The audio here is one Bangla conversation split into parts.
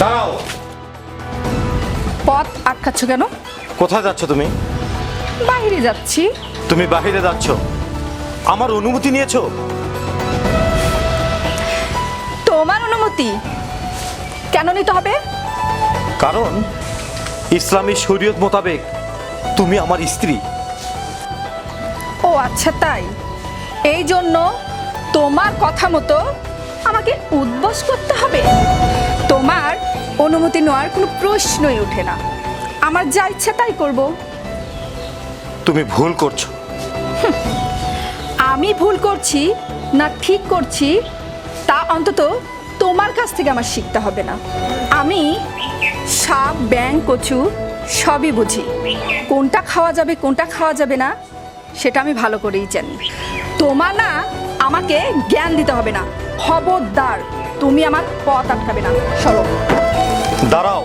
দাঁড়াও। পথ আটকাচ্ছ কেন? কোথায় যাচ্ছ তুমি? বাইরে যাচ্ছি। তুমি বাহিরে যাচ্ছ। আমার অনুমতি নিয়েছো? তোমার অনুমতি? কেন নিতে হবে? কারণ ইসলামী শরীয়ত মোতাবেক তুমি আমার স্ত্রী। ও আচ্ছা তাই। এই জন্য তোমার কথা মতো আমাকে উদ্বাস করতে হবে। অনুমতি নেওয়ার কোনো প্রশ্নই ওঠে না। আমার যা ইচ্ছা তাই করব। তুমি ভুল করছ। আমি ভুল করছি না ঠিক করছি তা অন্তত তোমার কাছ থেকে আমার শিখতে হবে না। আমি সাপ ব্যাং কচু সবই বুঝি। কোনটা খাওয়া যাবে কোনটা খাওয়া যাবে না সেটা আমি ভালো করেই জানি। তোমার না আমাকে জ্ঞান দিতে হবে না খবরদার। তুমি আমার পথ আটকাবে না। সরো। দাঁড়াও।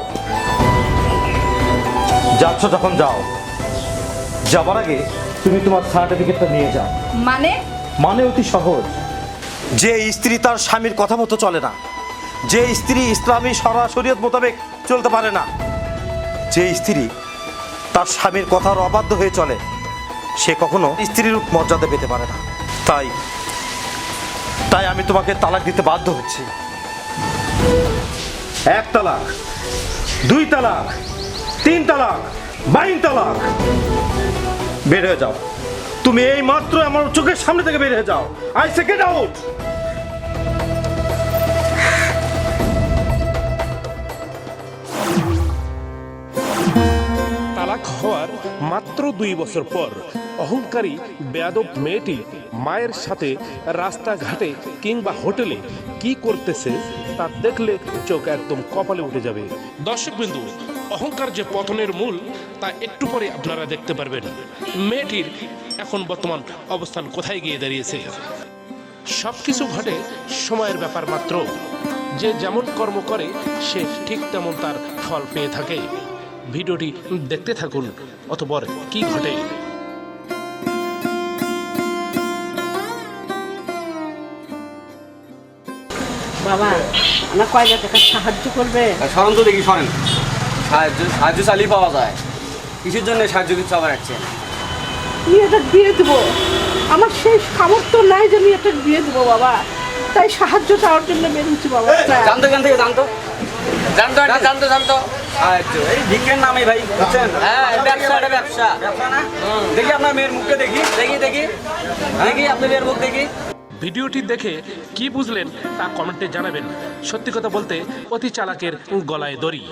যাচ্ছ যখন যাও। যাবার আগে তুমি তোমার সার্টিফিকেটটা নিয়ে যাও। মানে? মানে অতি সহজ। যে স্ত্রী তার স্বামীর কথা মতো চলে না যে স্ত্রী ইসলামী সরাসরিয়ত মোতাবেক চলতে পারে না যে স্ত্রী তার স্বামীর কথার অবাধ্য হয়ে চলে সে কখনো স্ত্রীর মর্যাদা পেতে পারে না। তাই তাই আমি তোমাকে তালাক দিতে বাধ্য হচ্ছি। এক তালাক দুই তালাক তিন তালাক বাইন তালাক। বের হয়ে যাও। তুমি এই মাত্র আমার চোখের সামনে থেকে বের হয়ে যাও। আই সেকেন্ড আউট তালাক হওয়ার মাত্র দুই বছর পর অহংকারী, বেয়াদব মেয়েটি মায়ের সাথে রাস্তাঘাটে কিংবা হোটেলে কি করতেছে তা দেখলে চোখ একদম কপালে উঠে যাবে। দর্শক বিন্দু অহংকার যে পতনের মূল, তা একটু পরে আপনারা দেখতে পারবেন। মেয়েটির এখন বর্তমান অবস্থান কোথায় গিয়ে দাঁড়িয়েছে? সবকিছু ঘটে সময়ের ব্যাপার মাত্র। যে যেমন কর্ম করে, সে ঠিক তেমন তার ফল পেয়ে থাকে। ভিডিওটি দেখতে থাকুন, অতপর কি ঘটে? বাবা আমার কয়টা টাকা সাহায্য করবে? সরন তো দেখি সরেন সাহায্য সাহায্য চালিয়ে পাওয়া যায়। কিসের জন্য সাহায্য কিছু আবার রাখছেন মেয়েটা দিয়ে দেবো। আমার সেই সামর্থ্য নাই যে মেয়েটা দিয়ে দেবো বাবা। তাই সাহায্য চাওয়ার জন্য বেরিয়েছি বাবা জানতো জান থেকে জানতো? জানতো এটা জানতো? জানতো সাহায্য। এই ভিক্ষের নামে ভাই বুঝছেন? হ্যাঁ ব্যবসা এটা ব্যবসা ব্যবসা। না দেখি আপনার মেয়ের মুখটা দেখি। দেখি দেখি। দেখি আপনার মেয়ের মুখ দেখি। ভিডিওটি দেখে কি বুঝলেন তা কমেন্টে জানাবেন। সত্যি কথা বলতে অতি চালাকের গলায় দড়ি।